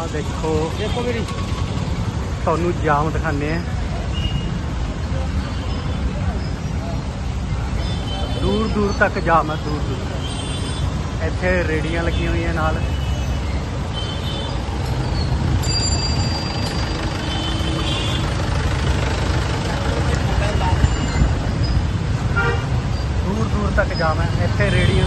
ਆ ਦੇਖੋ। ਦੇਖੋ ਵੀਰੇ। ਤੁਹਾਨੂੰ ਜਾਮ ਦਿਖਾਣੇ ਆ। ਦੂਰ ਦੂਰ ਤੱਕ ਜਾਮ ਹੈ ਦੂਰ ਦੂਰ। ਇੱਥੇ ਰੇੜੀਆਂ ਲੱਗੀਆਂ ਹੋਈਆਂ ਨਾਲ। ਦੂਰ ਦੂਰ ਤੱਕ ਜਾਮ ਹੈ ਇੱਥੇ ਰੇੜੀਆਂ